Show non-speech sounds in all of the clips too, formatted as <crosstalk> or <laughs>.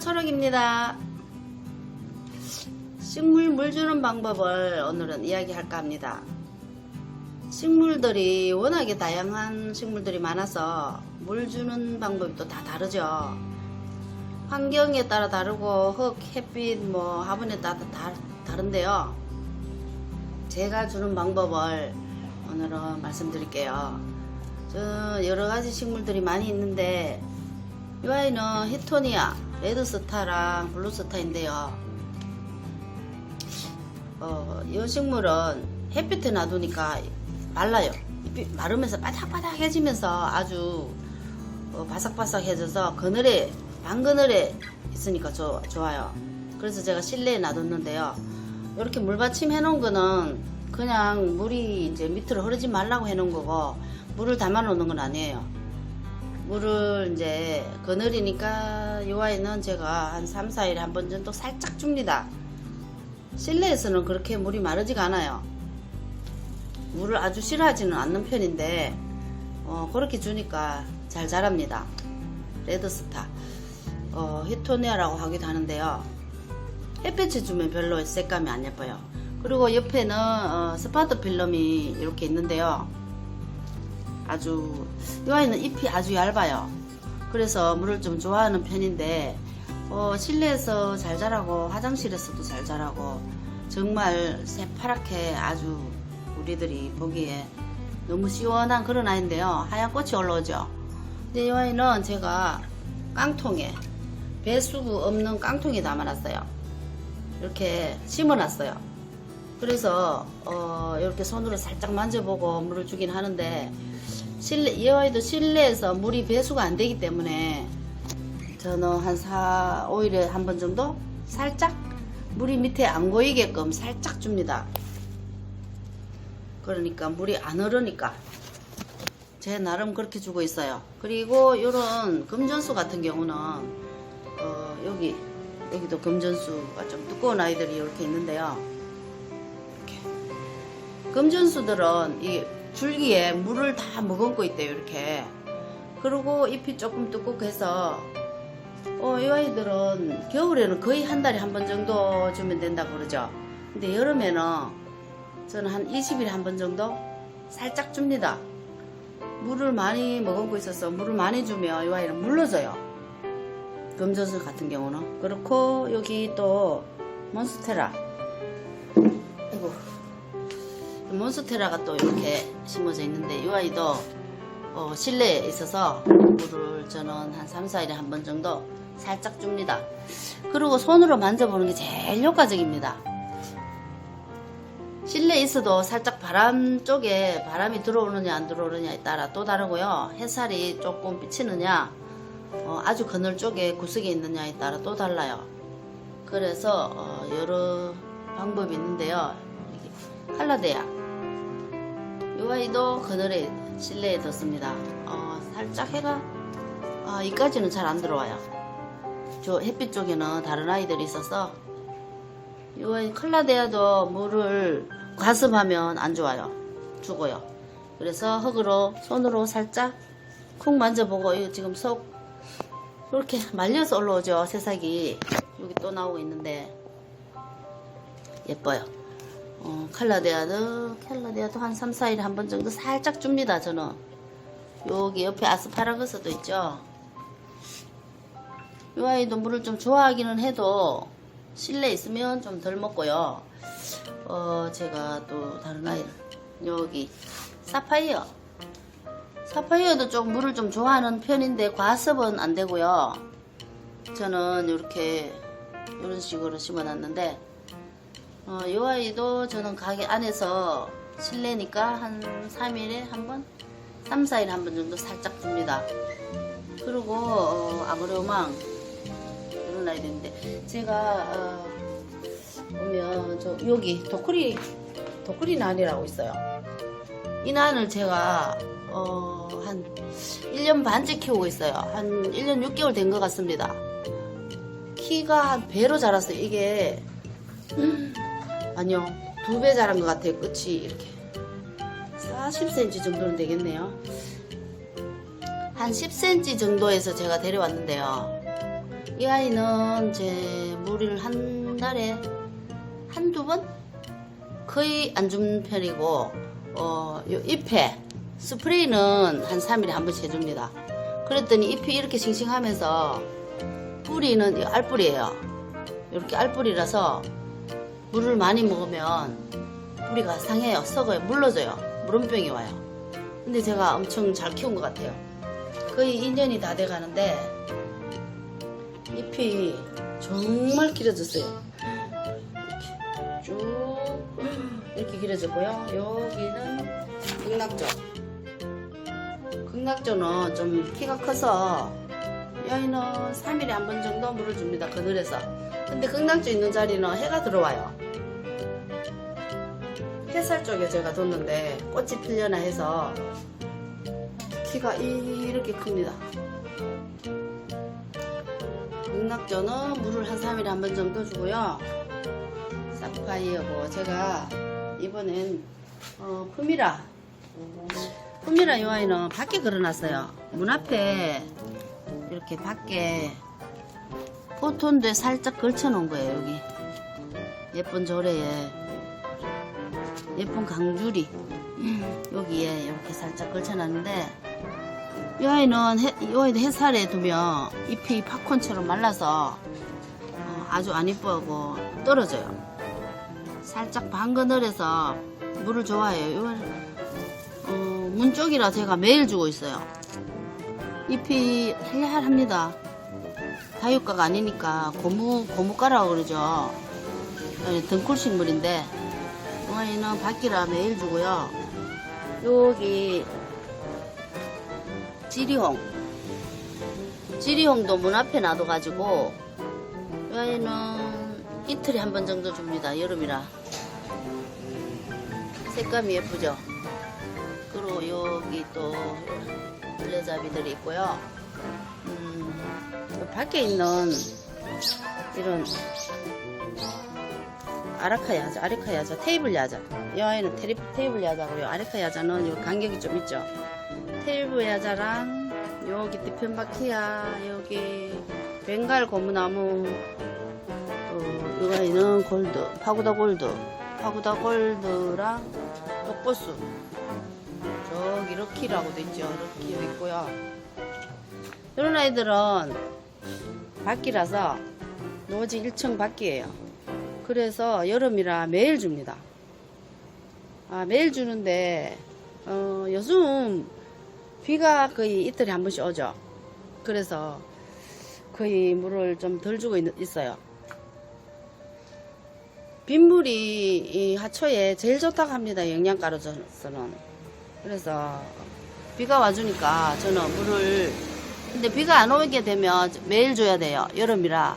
초록입니다. 식물 물 주는 방법을 오늘은 이야기할까 합니다. 식물들이 워낙에 다양한 식물들이 많아서 물 주는 방법이 또 다 다르죠. 환경에 따라 다르고 흙, 햇빛, 뭐 화분에 따라 다 다른데요. 제가 주는 방법을 오늘은 말씀드릴게요. 저 여러 가지 식물들이 많이 있는데 이 아이는 히토니아, 레드스타랑 블루스타인데요. 어, 이 식물은 햇빛에 놔두니까 말라요. 마르면서 바닥바닥해지면서 아주 어, 바삭바삭해져서 그늘에 방그늘에 있으니까 좋, 좋아요. 그래서 제가 실내에 놔뒀는데요. 이렇게 물받침 해놓은 거는 그냥 물이 이제 밑으로 흐르지 말라고 해놓은 거고 물을 담아 놓는 건 아니에요. 물을 이제 그늘이니까 이 아이는 제가 한 3, 4일에 한 번 정도 살짝 줍니다. 실내에서는 그렇게 물이 마르지가 않아요. 물을 아주 싫어하지는 않는 편인데 어, 그렇게 주니까 잘 자랍니다. 레드스타 어, 히토니아라고 하기도 하는데요. 햇빛에 주면 별로 색감이 안 예뻐요. 그리고 옆에는 어, 스파트 필름이 이렇게 있는데요. 아주 이 아이는 잎이 아주 얇아요. 그래서 물을 좀 좋아하는 편인데 어, 실내에서 잘 자라고 화장실에서도 잘 자라고 정말 새파랗게 아주 우리들이 보기에 너무 시원한 그런 아이인데요. 하얀 꽃이 올라오죠. 근데 이 아이는 제가 깡통에 배수구 없는 깡통에 담아놨어요. 이렇게 심어놨어요. 그래서 어, 이렇게 손으로 살짝 만져보고 물을 주긴 하는데 실내 이 아이도 실내에서 물이 배수가 안 되기 때문에 저는 한 4, 5일에 한 번 정도 살짝 물이 밑에 안 고이게끔 살짝 줍니다. 그러니까 물이 안 흐르니까 제 나름 그렇게 주고 있어요. 그리고 이런 금전수 같은 경우는 어, 여기 여기도 금전수가 좀 두꺼운 아이들이 이렇게 있는데요. 이렇게 금전수들은 이 줄기에 물을 다 머금고 있대요. 이렇게 그리고 잎이 조금 두껍해서 어, 이 아이들은 겨울에는 거의 한 달에 한 번 정도 주면 된다고 그러죠. 근데 여름에는 저는 한 20일에 한 번 정도 살짝 줍니다. 물을 많이 머금고 있어서 물을 많이 주면 이 아이는 물러져요. 금전수 같은 경우는. 그렇고 여기 또 몬스테라. 몬스테라가 또 이렇게 심어져 있는데 이 아이도 어, 실내에 있어서 물을 저는 한 3, 4일에 한 번 정도 살짝 줍니다. 그리고 손으로 만져보는 게 제일 효과적입니다. 실내에 있어도 살짝 바람 쪽에 바람이 들어오느냐 안 들어오느냐에 따라 또 다르고요. 햇살이 조금 비치느냐 어, 아주 그늘 쪽에 구석에 있느냐에 따라 또 달라요. 그래서 어, 여러 방법이 있는데요. 이게 칼라데아 이 아이도 그늘에 실내에 뒀습니다. 어, 살짝 해가 아, 이까지는 잘 안 들어와요. 저 햇빛 쪽에는 다른 아이들이 있어서 이 아이 칼라데아도 물을 과습하면 안 좋아요. 죽어요. 그래서 흙으로 손으로 살짝 쿵 만져보고 이거 지금 속 이렇게 <laughs> 말려서 올라오죠. 새싹이 여기 또 나오고 있는데 예뻐요. 어, 칼라데아도 칼라데아도 한 3, 4일에 한 번 정도 살짝 줍니다. 저는 여기 옆에 아스파라거스도 있죠. 이 아이도 물을 좀 좋아하기는 해도 실내에 있으면 좀 덜 먹고요. 어, 제가 또 다른 아이 여기 사파이어 사파이어도 좀 물을 좀 좋아하는 편인데 과습은 안 되고요. 저는 이렇게 이런 식으로 심어놨는데 어, 이 아이도 저는 가게 안에서 실내니까 한 3일에 한 번, 3, 4일에 한 번 정도 살짝 줍니다. 그리고 어, 아그레오망 이런 아이들인데 제가 어, 보면 저 여기 도쿠리 도쿠리 난이라고 있어요. 이 난을 제가 어, 한 1년 반째 키우고 있어요. 한 1년 6개월 된 것 같습니다. 키가 한 배로 자랐어요. 이게 음, 아니요 두 배 자란 것 같아요. 끝이 이렇게 40cm 정도는 되겠네요. 한 10cm 정도에서 제가 데려왔는데요. 이 아이는 제 물을 한 달에 한두 번 거의 안 주는 편이고 어, 요 잎에 스프레이는 한 3일에 한 번씩 해줍니다. 그랬더니 잎이 이렇게 싱싱하면서 뿌리는 이 알뿌리예요. 이렇게 알뿌리라서 물을 많이 먹으면 뿌리가 상해요. 썩어요. 물러져요. 물음병이 와요. 근데 제가 엄청 잘 키운 것 같아요. 거의 2년이 다 돼가는데 잎이 정말 길어졌어요. 이렇게 쭉 이렇게 길어졌고요. 여기는 극락조. 극락조는 좀 키가 커서 여기는 3일에 한 번 정도 물을 줍니다. 그늘에서. 근데 극락조 있는 자리는 해가 들어와요. 햇살 쪽에 제가 뒀는데 꽃이 필려나 해서 키가 이렇게 큽니다. 극락조는 물을 한 3일에 한 번 정도 주고요. 사파이어고 제가 이번엔 어, 푸미라 푸미라 이 아이는 밖에 걸어놨어요. 문 앞에 이렇게 밖에 포톤데 살짝 걸쳐놓은 거예요. 여기 예쁜 조례에 예쁜 강줄이 <laughs> 여기에 이렇게 살짝 걸쳐놨는데 이 아이는 해, 이 아이도 햇살에 두면 잎이 팝콘처럼 말라서 어, 아주 안 이뻐하고 떨어져요. 살짝 방그늘에서 물을 좋아해요. 이건 어, 문 쪽이라 제가 매일 주고 있어요. 잎이 할할합니다. 다육가가 아니니까 고무 고무가라고 그러죠. 아니, 등굴식물인데 어머니는 밖이라 매일 주고요. 여기 지리홍 지리홍도 문 앞에 놔둬가지고 여기는 이틀에 한 번 정도 줍니다. 여름이라 색감이 예쁘죠. 그리고 여기 또 블레자비들이 있고요. 음, 밖에 있는 이런 아라카 야자, 아리카 야자, 테이블 야자. 이 아이는 테리, 테이블 야자고요. 아리카 야자는 요 간격이 좀 있죠. 테이블 야자랑 여기 디펜바키야, 여기 벵갈 고무나무, 또 이 아이는 골드, 파구다 골드, 파구다 골드랑 독보수. 저기 럭키라고도 있죠. 럭키 여기 있고요. 이런 아이들은 밖이라서 노지 1층 밖이에요. 그래서 여름이라 매일 줍니다. 아, 매일 주는데, 어, 요즘 비가 거의 이틀에 한 번씩 오죠. 그래서 거의 물을 좀 덜 주고 있, 있어요. 빗물이 이 하초에 제일 좋다고 합니다. 영양가로서는. 그래서 비가 와주니까 저는 물을 근데 비가 안 오게 되면 매일 줘야 돼요. 여름이라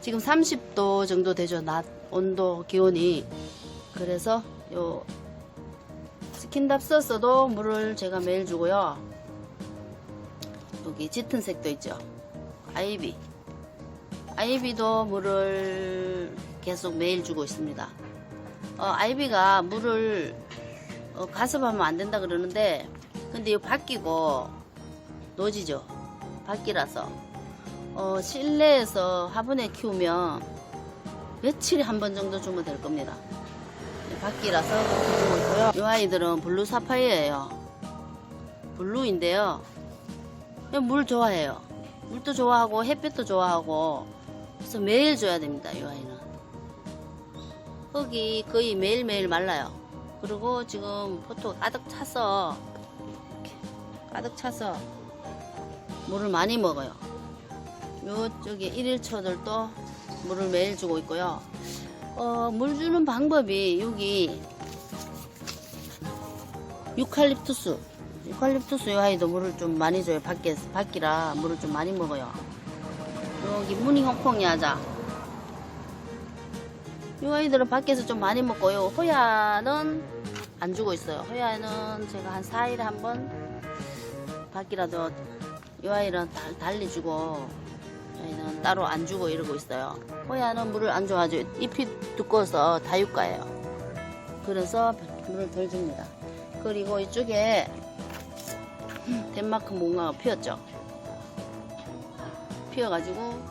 지금 30도 정도 되죠. 낮 온도 기온이 그래서 요 스킨답 썼어도 물을 제가 매일 주고요. 여기 짙은 색도 있죠. 아이비 아이비도 물을 계속 매일 주고 있습니다. 어, 아이비가 물을 어, 가습하면 안 된다 그러는데 근데 이거 바뀌고 노지죠. 바뀌라서 어, 실내에서 화분에 키우면 며칠에 한 번 정도 주면 될 겁니다. 바뀌라서 그렇게 주고 있고요. 이 아이들은 블루 사파이어예요. 블루인데요. 물 좋아해요. 물도 좋아하고 햇빛도 좋아하고 그래서 매일 줘야 됩니다. 이 아이는. 흙이 거의 매일매일 말라요. 그리고 지금 포토가 가득 차서 가득 차서 물을 많이 먹어요. 요쪽에 일일초들도 물을 매일 주고 있고요. 어, 물 주는 방법이 여기 유칼립투스 유칼립투스 요 아이도 물을 좀 많이 줘요. 밖에 밖이라 물을 좀 많이 먹어요. 여기 무늬 홍콩 야자 이 아이들은 밖에서 좀 많이 먹고요. 호야는 안 주고 있어요. 호야는 제가 한 4일에 한 번 밖이라도 이 아이는 달, 달리 주고 저희는 따로 안 주고 이러고 있어요. 호야는 물을 안 좋아하죠. 잎이 두꺼워서 다육가예요. 그래서 물을 덜 줍니다. 그리고 이쪽에 덴마크 몽가가 피었죠. 피어가지고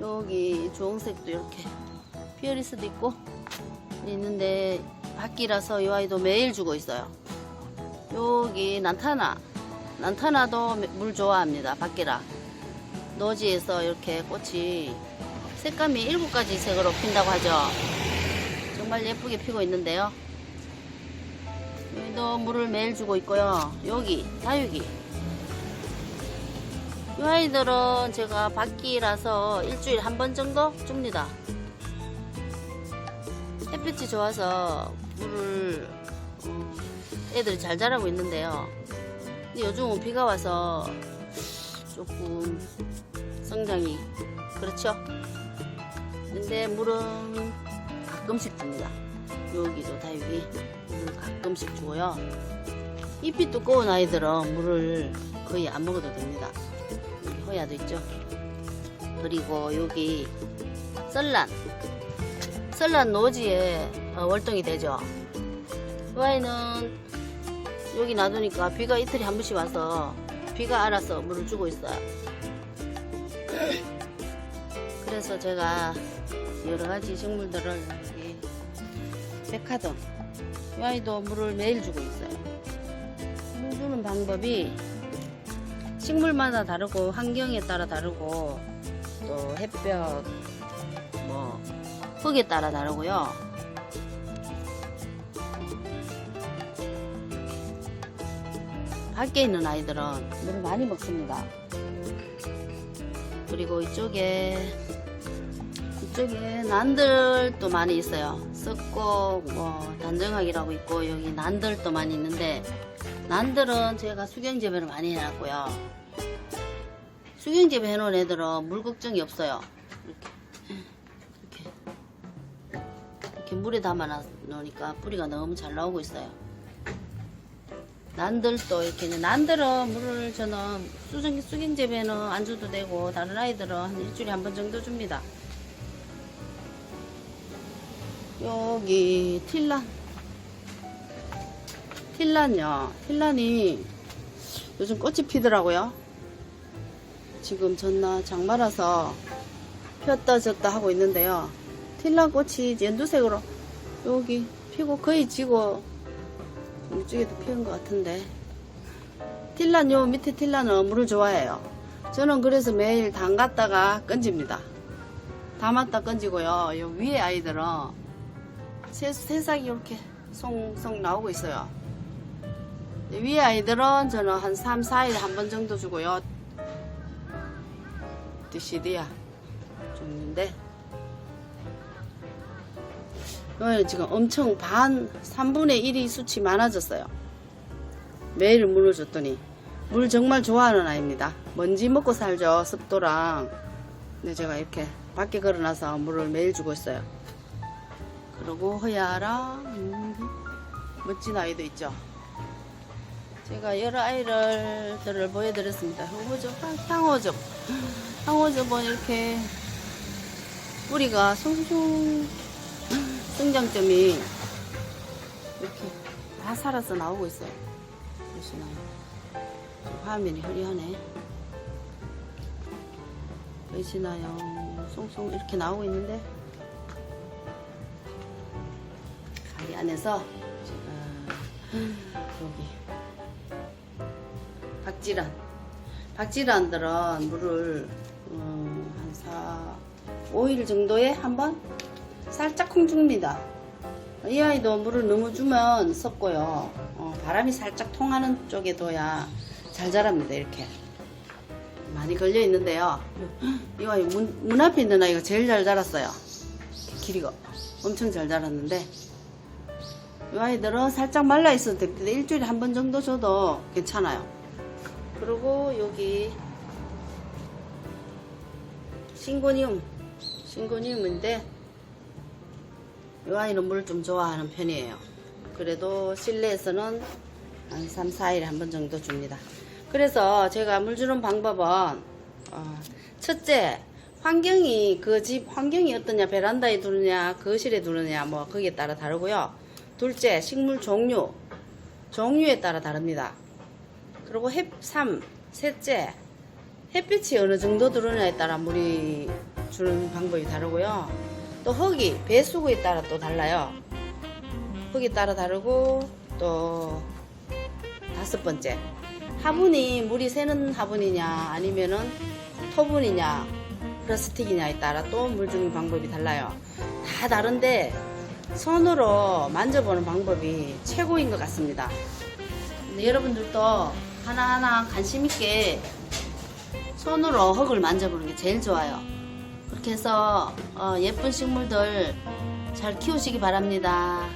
여기 주홍색도 이렇게 피어리스도 있고 있는데 밖이라서 이 아이도 매일 주고 있어요. 여기 난타나 난타나도 물 좋아합니다. 밖이라 노지에서 이렇게 꽃이 색감이 일곱 가지 색으로 핀다고 하죠. 정말 예쁘게 피고 있는데요. 여기도 물을 매일 주고 있고요. 여기 다육이 이 아이들은 제가 밖이라서 일주일에 한번 정도 줍니다. 햇빛이 좋아서 물을 어, 애들이 잘 자라고 있는데요. 근데 요즘은 비가 와서 조금 성장이 그렇죠. 근데 물은 가끔씩 줍니다. 여기도 다육이 물을 가끔씩 주고요. 잎이 두꺼운 아이들은 물을 거의 안 먹어도 됩니다. 여기 호야도 있죠. 그리고 여기 썰란 썰란 노지에 어, 월동이 되죠. 이 아이는 여기 놔두니까 비가 이틀에 한 번씩 와서 비가 알아서 물을 주고 있어요. 그래서 제가 여러 가지 식물들을 백화점 이 아이도 물을 매일 주고 있어요. 물 주는 방법이 식물마다 다르고 환경에 따라 다르고 또 햇볕 뭐 흙에 따라 다르고요. 밖에 있는 아이들은 물을 많이 먹습니다. 그리고 이쪽에 이쪽에 난들도 많이 있어요. 썩고 뭐 단정하기라고 있고 여기 난들도 많이 있는데 난들은 제가 수경 재배를 많이 해놨고요. 수경 재배 해놓은 애들은 물 걱정이 없어요. 이렇게 이렇게 이렇게 물에 담아 놓으니까 뿌리가 너무 잘 나오고 있어요. 난들도 이렇게 난들은 물을 저는 수경 수경 재배는 안 줘도 되고 다른 아이들은 한 일주일에 한 번 정도 줍니다. 여기 틸란. 틸란요. 틸란이 요즘 꽃이 피더라고요. 지금 전나 장마라서 폈다 졌다 하고 있는데요. 틸란 꽃이 연두색으로 여기 피고 거의 지고 이쪽에도 피운 것 같은데. 틸란 요 밑에 틸란은 물을 좋아해요. 저는 그래서 매일 담갔다가 건집니다. 담았다 건지고요. 요 위에 아이들은 새, 새싹이 이렇게 송송 나오고 있어요. 위에 아이들은 저는 한 3, 4일에 한번 정도 주고요. 드시디야. 줬는데 지금 엄청 반 3분의 1이 수치 많아졌어요. 매일 물을 줬더니 물 정말 좋아하는 아이입니다. 먼지 먹고 살죠 습도랑. 근데 제가 이렇게 밖에 걸어놔서 물을 매일 주고 있어요. 그리고 허야랑 음, 멋진 아이도 있죠. 제가 여러 아이들을 보여드렸습니다. 향호접, 향호접, 향호접은 이렇게 뿌리가 송송 성장점이 이렇게 다 살아서 나오고 있어요. 보시나요? 좀 화면이 흐리하네. 보이시나요? 송송 이렇게 나오고 있는데 다리 안에서 제가 여기 박지란 박지란들은 물을 음, 한 4, 5일 정도에 한번 살짝 콩 줍니다. 이 아이도 물을 너무 주면 썩고요. 어, 바람이 살짝 통하는 쪽에 둬야 잘 자랍니다. 이렇게 많이 걸려 있는데요. 이 아이 문, 문 앞에 있는 아이가 제일 잘 자랐어요. 길이가 엄청 잘 자랐는데 이 아이들은 살짝 말라 있어도 됩니다. 일주일에 한 번 정도 줘도 괜찮아요. 그리고 여기 싱고니움, 싱고니움인데 이 아이는 물 좀 좋아하는 편이에요. 그래도 실내에서는 한 3, 4일에 한 번 정도 줍니다. 그래서 제가 물 주는 방법은 어, 첫째 환경이 그 집 환경이 어떠냐 베란다에 두느냐 거실에 두느냐 뭐 거기에 따라 다르고요. 둘째, 식물 종류. 종류에 따라 다릅니다. 그리고 햇, 3. 셋째, 햇빛이 어느 정도 들어오냐에 따라 물이 주는 방법이 다르고요. 또 흙이 배수구에 따라 또 달라요. 흙에 따라 다르고 또 다섯 번째 화분이 물이 새는 화분이냐 아니면은 토분이냐 플라스틱이냐에 따라 또 물 주는 방법이 달라요. 다 다른데 손으로 만져보는 방법이 최고인 것 같습니다. 여러분들도 하나하나 관심 있게 손으로 흙을 만져보는 게 제일 좋아요. 그렇게 해서 어, 예쁜 식물들 잘 키우시기 바랍니다.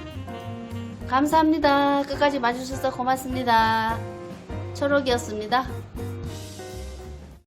감사합니다. 끝까지 봐주셔서 고맙습니다. 초록이었습니다.